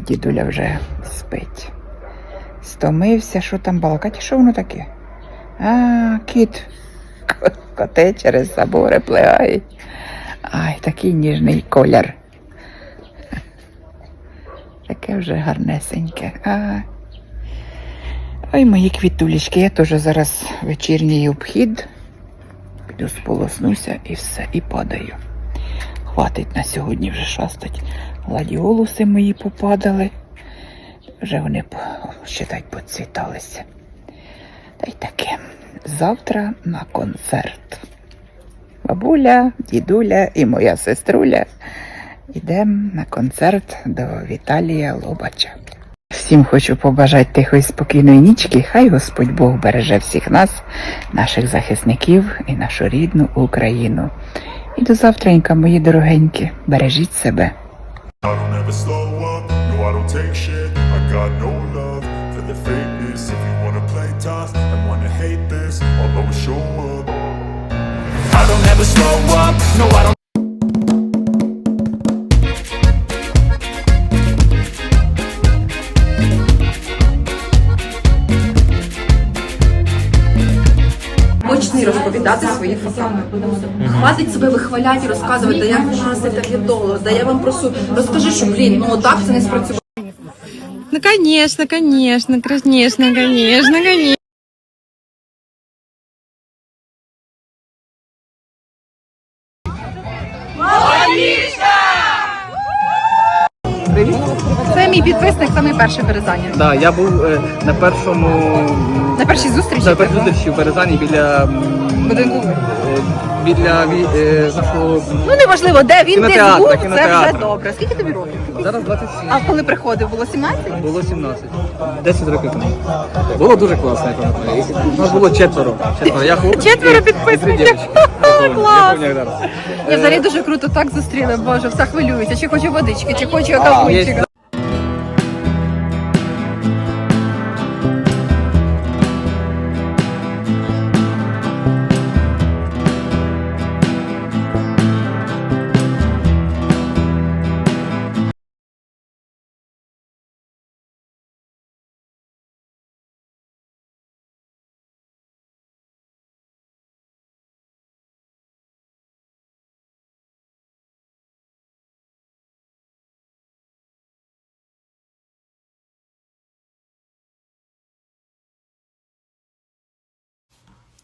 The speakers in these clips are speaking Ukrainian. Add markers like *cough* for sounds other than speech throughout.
Дідуля вже спить. Стомився, що там балакать, що воно таке? А, кіт. Коте через забори плигає. Ай, такий ніжний колір. Таке вже гарнесеньке. А. Ой, мої квітулечки, я теж зараз вечірній обхід. Піду сполоснуся і все, і падаю. Хватить на сьогодні вже шастать. Гладіолуси мої попадали. Вже вони, считай, поцвіталися. Та й таке. Завтра на концерт. Бабуля, дідуля і моя сеструля йдемо на концерт до Віталія Лобача. Всім хочу побажати тихої спокійної нічки. Хай Господь Бог береже всіх нас, наших захисників і нашу рідну Україну. І до завтренька, мої дорогенькі, бережіть себе. I don't ever slow up, no I don't take shit I got no love for the fakeness If you wanna play tough and wanna hate this I'll always show up I don't ever slow up, no I don't Почни розповідати свої фасади. Хватить себе вихваляти, розказувати, да як можна носити таблетолог, да я вам прошу, розкажи, що блін, ну так це не спрацювало. Ну, конечно, конечно, конечно, конечно, конечно. Це мій підписник, саме перше березання. Да, я був е, на першому На першій зустрічі на першій зустрічі в Березані біля м, будинку. е, біля ві- е, нашого Ну неважливо, де він десь Кінотеатр, був, це вже добре. Скільки тобі років? зараз 27. А коли приходив, було 17? Було 17. 10 років тому. Було дуже класно, я пам'ятаю. У нас було четверо. Четверо. Я хлопець. Четверо і- і підписників. дівчинки. Я помню, Клас. Я помню, як зараз. Я взагалі дуже круто так зустріла, боже, все хвилююся. Чи хочу водички, чи хочу Є- кавунчика.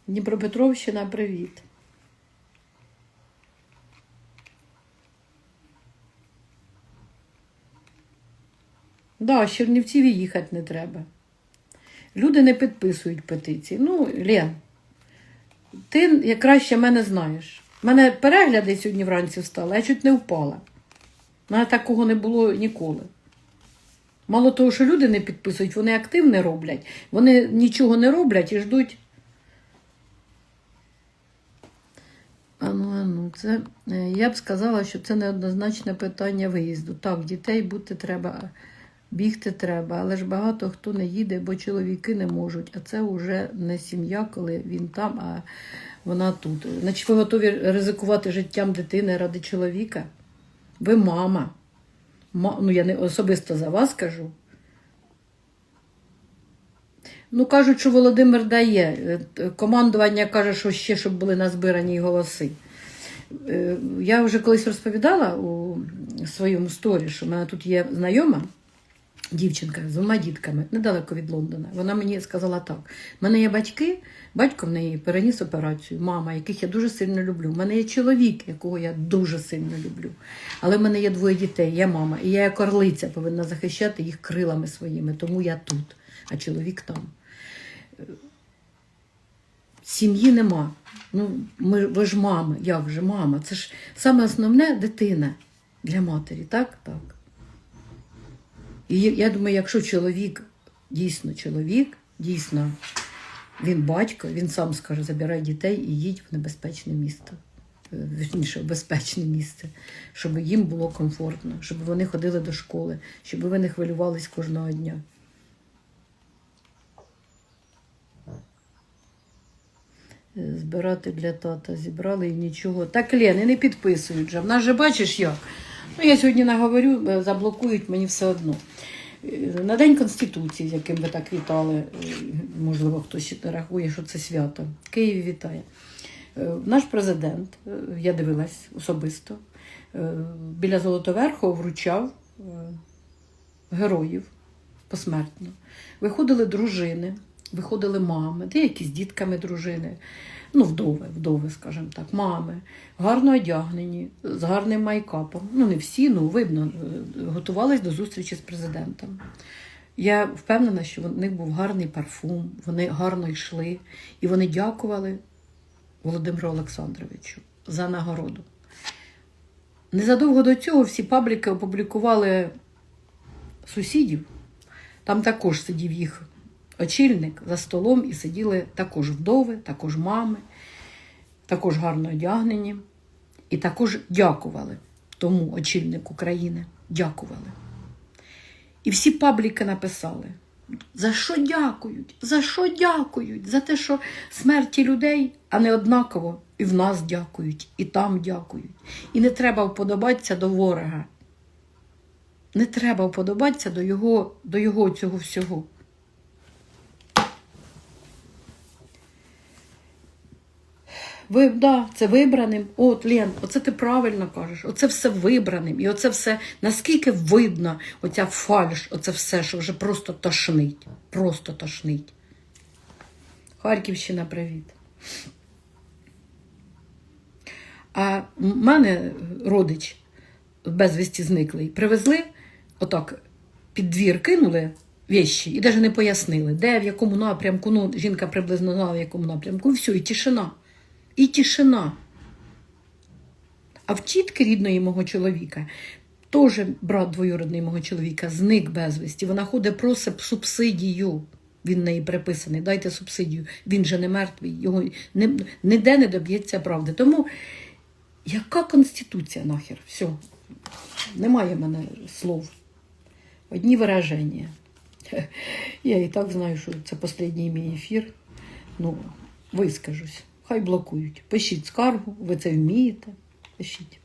Дніпропетровщина, привіт. Да, Чернівців їхати не треба. Люди не підписують петиції. Ну, Лен, ти як краще мене знаєш. У мене перегляди сьогодні вранці встали, я чуть не впала. У мене такого не було ніколи. Мало того, що люди не підписують, вони активне роблять. Вони нічого не роблять і ждуть. Ану, це е, я б сказала, що це неоднозначне питання виїзду. Так, дітей бути треба, бігти треба, але ж багато хто не їде, бо чоловіки не можуть. А це вже не сім'я, коли він там, а вона тут. Значить, ви готові ризикувати життям дитини ради чоловіка? Ви мама. Ма- Ну, я не особисто за вас кажу. Ну, кажуть, що Володимир дає. Е, Командування каже, що ще щоб були назбирані голоси. Е, Я вже колись розповідала у своєму сторі, що в мене тут є знайома дівчинка з двома дітками недалеко від Лондона. Вона мені сказала так: в мене є батьки, батько в неї переніс операцію, мама, яких я дуже сильно люблю. У мене є чоловік, якого я дуже сильно люблю. Але в мене є двоє дітей, я мама, і я як орлиця повинна захищати їх крилами своїми, тому я тут, а чоловік там. Сім'ї нема. Ну, ми, ви ж мами, як же мама? Це ж саме основне дитина для матері, так? Так. І я- думаю, якщо чоловік дійсно чоловік, дійсно він батько, він сам скаже, забирай дітей і їдь в небезпечне місто. Е, Вірніше, в безпечне місце, щоб їм було комфортно, щоб вони ходили до школи, щоб ви не хвилювались кожного дня. Збирати для тата зібрали і нічого. Так, Лен, не підписують же. В нас же бачиш як. Ну, я сьогодні наговорю, е, заблокують мені все одно. Е, На День Конституції, яким ви так вітали, е, можливо, хтось рахує, що це свято. Київ вітає. Е, Наш президент, е, я дивилась особисто, е, біля Золотоверху вручав е, героїв посмертно. Виходили дружини, виходили мами, деякі з дітками дружини, ну, вдови, вдови, скажімо так, мами, гарно одягнені, з гарним майкапом. Ну, не всі, ну видно, е, готувались до зустрічі з президентом. Я впевнена, що в них був гарний парфум, вони гарно йшли, і вони дякували Володимиру Олександровичу за нагороду. Незадовго до цього всі пабліки опублікували сусідів. Там також сидів їх очільник за столом і сиділи також вдови, також мами, також гарно одягнені. І також дякували тому очільнику країни. Дякували. І всі пабліки написали: за що дякують? За що дякують? За те, що смерті людей, а не однаково, і в нас дякують, і там дякують. І не треба вподобатися до ворога. Не треба вподобатися до його, до його цього всього. Ви, да, це вибраним. От, Лен, оце ти правильно кажеш. Оце все вибраним. І оце все, наскільки видно, оця фальш, оце все, що вже просто тошнить. Просто тошнить. Харківщина, привіт. А в мене родич безвісті зниклий. Привезли, отак, під двір кинули вещі і навіть не пояснили, де, в якому напрямку. Ну, жінка приблизно знала, в якому напрямку. І все, і тишина. І тишина. А в тітки рідної мого чоловіка, теж брат двоюродний мого чоловіка, зник безвісті. Вона ходить просить субсидію. Він неї приписаний, дайте субсидію. Він же не мертвий, його не, ніде не доб'ється правди. Тому яка конституція нахер? Все. Немає в мене слов. Одні вираження. *laughs* Я і так знаю, що це останній мій ефір. Ну, вискажусь. Хай блокують. Пишіть скаргу, ви це вмієте. Пишіть.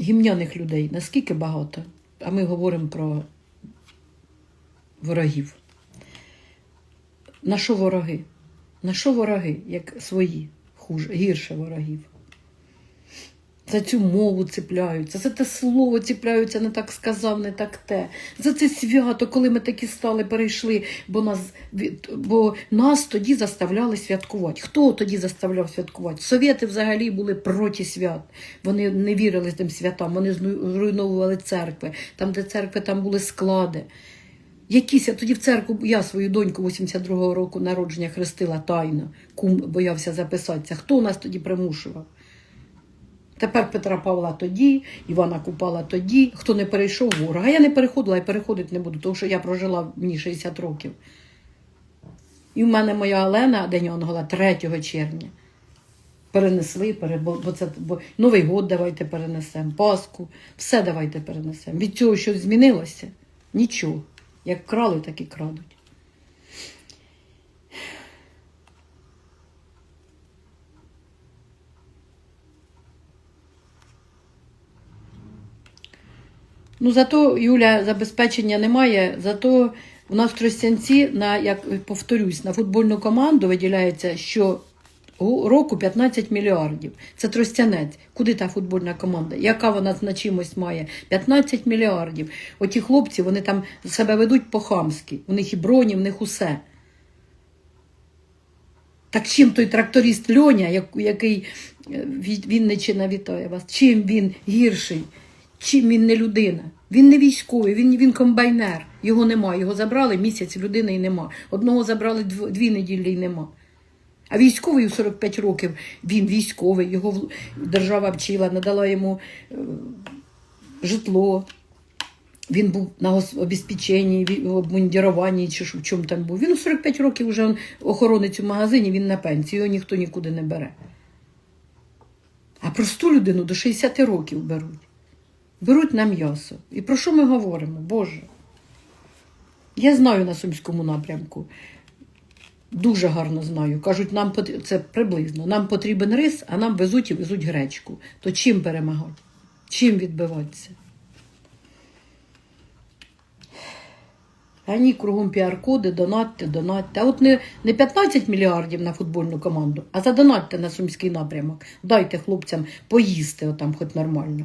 Гімняних людей наскільки багато, а ми говоримо про ворогів. На що вороги? На що вороги, як свої, хуже, гірше ворогів? За цю мову цепляються, за те слово цепляються, не так сказав, не так те. За це свято, коли ми такі стали, перейшли, бо нас, бо нас тоді заставляли святкувати. Хто тоді заставляв святкувати? Совєти взагалі були проти свят. Вони не вірили тим святам, вони зруйновували церкви. Там, де церкви, там були склади. Якісь, я тоді в церкву, я свою доньку 82-го року народження хрестила тайно, кум боявся записатися. Хто нас тоді примушував? Тепер Петра Павла тоді, Івана Купала тоді, хто не перейшов ворога. Я не переходила і переходити не буду, тому що я прожила мені 60 років. І в мене моя Олена День Онгола 3 червня. Перенесли, пере, бо, бо це бо Новий год давайте перенесемо, Пасху, все давайте перенесемо. Від цього щось змінилося? Нічого. Як крали, так і крадуть. Ну, зато, Юля, забезпечення немає. Зато у нас в Тростянці, на, як повторюсь, на футбольну команду виділяється що року 15 мільярдів. Це Тростянець. Куди та футбольна команда? Яка вона значимость має? 15 мільярдів. Оті хлопці, вони там себе ведуть по-хамськи. У них і броні, в них усе. Так чим той тракторист Льоня, який е, Вінничина вітає вас, чим він гірший, чим він не людина? Він не військовий, він, він комбайнер. Його нема. Його забрали місяць, людини і нема. Одного забрали дв- дві неділі і нема. А військовий у 45 років, він військовий, його держава вчила, надала йому е, житло. Він був на обезпеченні, обмундіруванні чи в чому там був. Він у 45 років вже он, охоронець у магазині, він на пенсії, його ніхто нікуди не бере. А просту людину до 60 років беруть. Беруть на м'ясо. І про що ми говоримо? Боже. Я знаю на Сумському напрямку. Дуже гарно знаю. Кажуть, нам пот- це приблизно. Нам потрібен рис, а нам везуть і везуть гречку. То чим перемагати? Чим відбиватися? А ні, кругом піар-коди, донатьте, донатьте. А от не, не 15 мільярдів на футбольну команду, а задонатьте на сумський напрямок. Дайте хлопцям поїсти отам хоч нормально.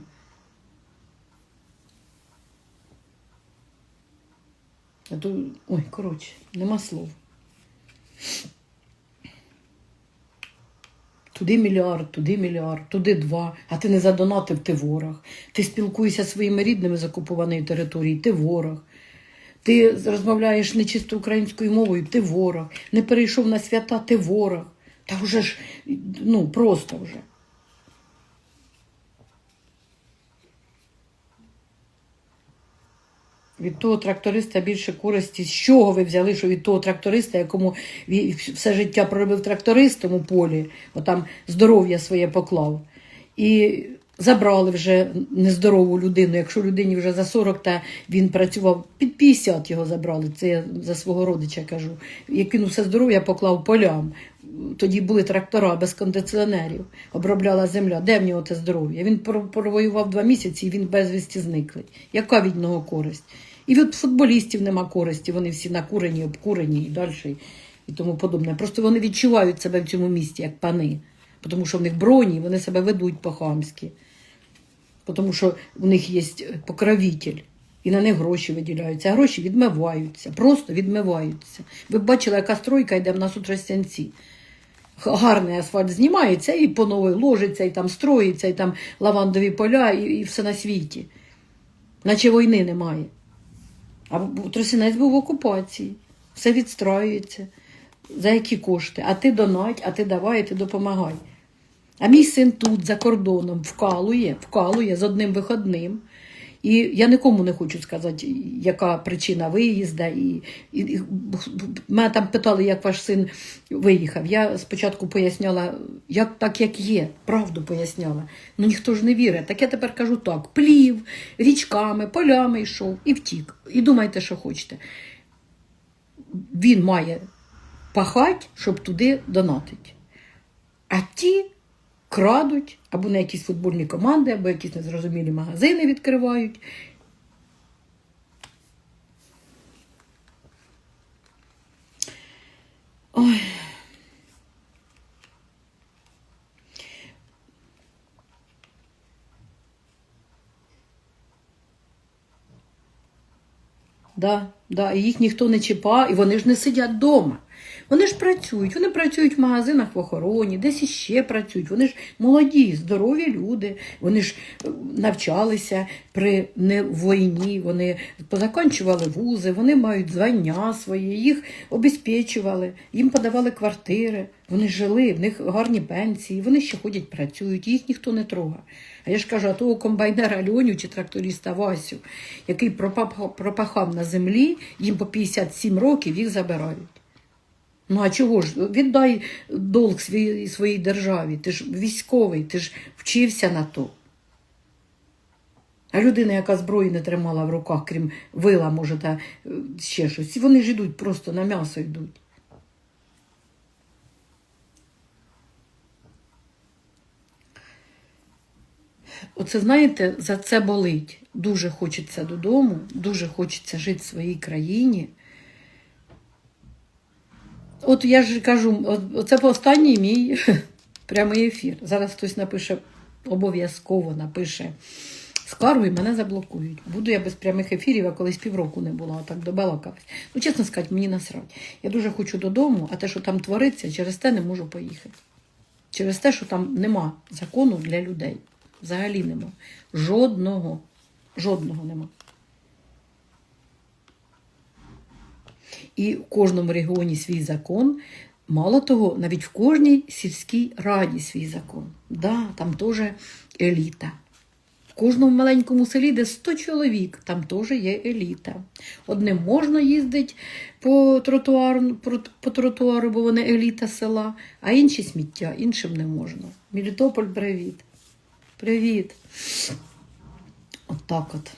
А то, ой, коротше, нема слов. Туди мільярд, туди мільярд, туди два, а ти не задонатив, ти ворог. Ти спілкуєшся зі своїми рідними з окупованої території, ти ворог. Ти розмовляєш нечисто українською мовою, ти ворог. Не перейшов на свята, ти ворог. Та вже ж, ну, просто вже. Від того тракториста більше користі. З чого ви взяли, що від того тракториста, якому все життя проробив трактористом у полі, отам здоров'я своє поклав. І забрали вже нездорову людину. Якщо людині вже за 40, та він працював під 50 його забрали. Це я за свого родича кажу. Як він усе здоров'я поклав полям. Тоді були трактора без кондиціонерів, обробляла земля. Де в нього те здоров'я? Він про- провоював два місяці і він безвісті зниклий. Яка від нього користь? І від футболістів нема користі, вони всі накурені, обкурені і далі, і тому подобне. Просто вони відчувають себе в цьому місті як пани, тому що в них броні, вони себе ведуть по-хамськи, тому що в них є покровитель. І на них гроші виділяються, а гроші відмиваються, просто відмиваються. Ви б бачили, яка стройка йде в нас у Тростянці. Гарний асфальт знімається і по новій ложиться, і там строїться, і там лавандові поля, і, і все на світі. Наче війни немає. А Тросінець був в окупації. Все відстраюється. За які кошти? А ти донать, а ти давай, а ти допомагай. А мій син тут, за кордоном, вкалує, вкалує з одним виходним. І я нікому не хочу сказати, яка причина виїзду. І, і, і мене там питали, як ваш син виїхав. Я спочатку поясняла, як так, як є, правду поясняла. Ну ніхто ж не вірить. Так я тепер кажу так: плів, річками, полями йшов і втік. І думайте, що хочете. Він має пахати, щоб туди донатити. А ті крадуть або на якісь футбольні команди, або якісь незрозумілі магазини відкривають. Ой. Да, да, і їх ніхто не чіпає, і вони ж не сидять вдома. Вони ж працюють, вони працюють в магазинах в охороні, десь іще працюють. Вони ж молоді, здорові люди. Вони ж е, навчалися при не війні, вони позакончували вузи, вони мають звання своє, їх обезпечували, їм подавали квартири, вони жили, в них гарні пенсії, вони ще ходять, працюють, їх ніхто не трогає. А я ж кажу, а того комбайнера Альоню чи тракториста Васю, який пропахав на землі, їм по 57 років їх забирають. Ну а чого ж? Віддай долг свій, своїй державі. Ти ж військовий, ти ж вчився на то. А людина, яка зброї не тримала в руках, крім вила, може, та е, ще щось, вони ж йдуть просто на м'ясо йдуть. Оце, знаєте, за це болить. Дуже хочеться додому, дуже хочеться жити в своїй країні. От я ж кажу, це останній мій *laughs* прямий ефір. Зараз хтось напише, обов'язково напише скаргу і мене заблокують. Буду я без прямих ефірів, а колись півроку не була, а так добалакалась. Ну, чесно сказати, мені насрать. Я дуже хочу додому, а те, що там твориться, через те не можу поїхати. Через те, що там нема закону для людей. Взагалі нема. Жодного. Жодного нема. І в кожному регіоні свій закон. Мало того, навіть в кожній сільській раді свій закон. Да, там теж еліта. В кожному маленькому селі, де 100 чоловік, там теж є еліта. Одним можна їздити по тротуару, по, тротуару, бо вони еліта села, а інші сміття, іншим не можна. Мелітополь, привіт. Привіт. От так от.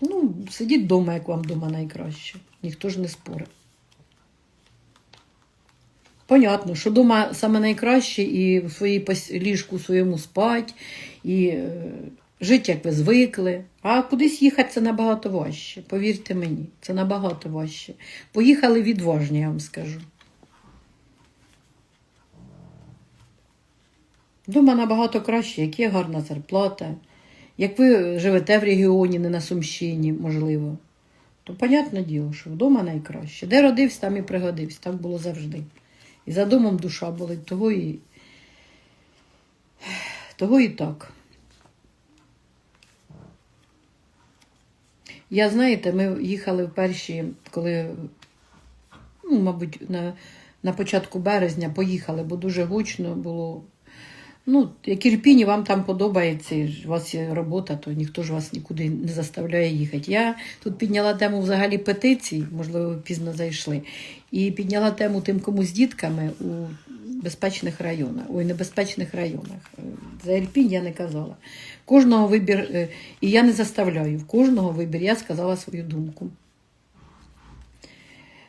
Ну, сидіть вдома, як вам вдома найкраще. Ніхто ж не спорить. Понятно, що вдома саме найкраще і в своїй ліжку своєму спать, і е, жити, як ви звикли. А кудись їхати це набагато важче. Повірте мені, це набагато важче. Поїхали відважні, я вам скажу. Дома набагато краще, як є гарна зарплата. Як ви живете в регіоні, не на Сумщині, можливо, то понятне діло, що вдома найкраще. Де родився, там і пригодився. Так було завжди. І за домом душа болить, того і, того і так. Я, знаєте, ми їхали в перші, коли, ну, мабуть, на, на початку березня поїхали, бо дуже гучно було. Ну, як Ірпіні, вам там подобається, у вас є робота, то ніхто ж вас нікуди не заставляє їхати. Я тут підняла тему взагалі петицій, можливо, ви пізно зайшли, і підняла тему тим, кому з дітками у безпечних районах, ой, небезпечних районах. За Ірпінь я не казала. Кожного вибір, е, і я не заставляю, в кожного вибір, я сказала свою думку.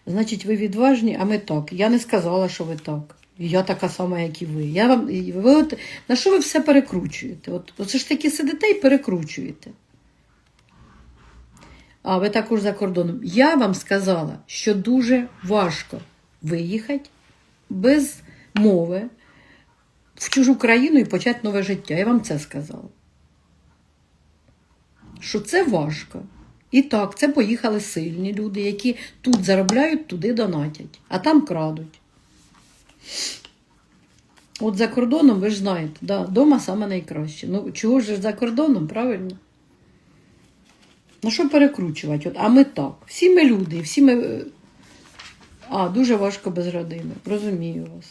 Значить, ви відважні, а ми так. Я не сказала, що ви так. Я така сама, як і ви. Я вам, ви от, на що ви все перекручуєте? От, оце ж таки сидите і перекручуєте. А ви також за кордоном. Я вам сказала, що дуже важко виїхати без мови в чужу країну і почати нове життя. Я вам це сказала. Що це важко. І так, це поїхали сильні люди, які тут заробляють, туди донатять, а там крадуть. От за кордоном, ви ж знаєте, да, дома саме найкраще. Ну, чого ж за кордоном, правильно? Ну, що перекручувати? От, а ми так. Всі ми люди, всі ми. е, А, дуже важко без родини. Розумію вас.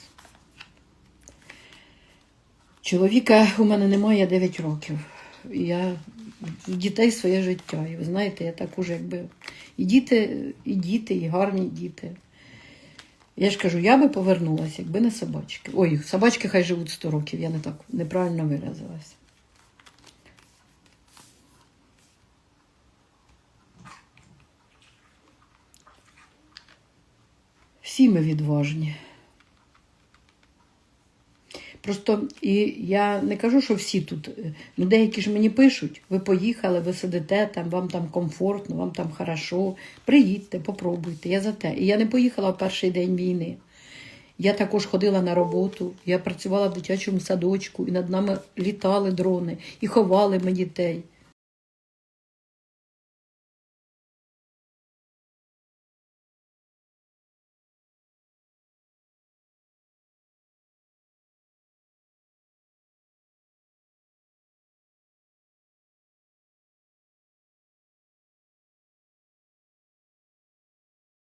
Чоловіка у мене немає 9 років. Я дітей своє життя. І ви знаєте, я так уже якби. І діти, і діти, і гарні діти. Я ж кажу, я би повернулася, якби не собачки. Ой, собачки хай живуть 100 років, я не так неправильно виразилася. Всі ми відважні. Просто і я не кажу, що всі тут. е, Ну, деякі ж мені пишуть, ви поїхали, ви сидите там, вам там комфортно, вам там хорошо. Приїдьте, попробуйте. Я за те. І я не поїхала в перший день війни. Я також ходила на роботу, я працювала в дитячому садочку, і над нами літали дрони, і ховали ми дітей.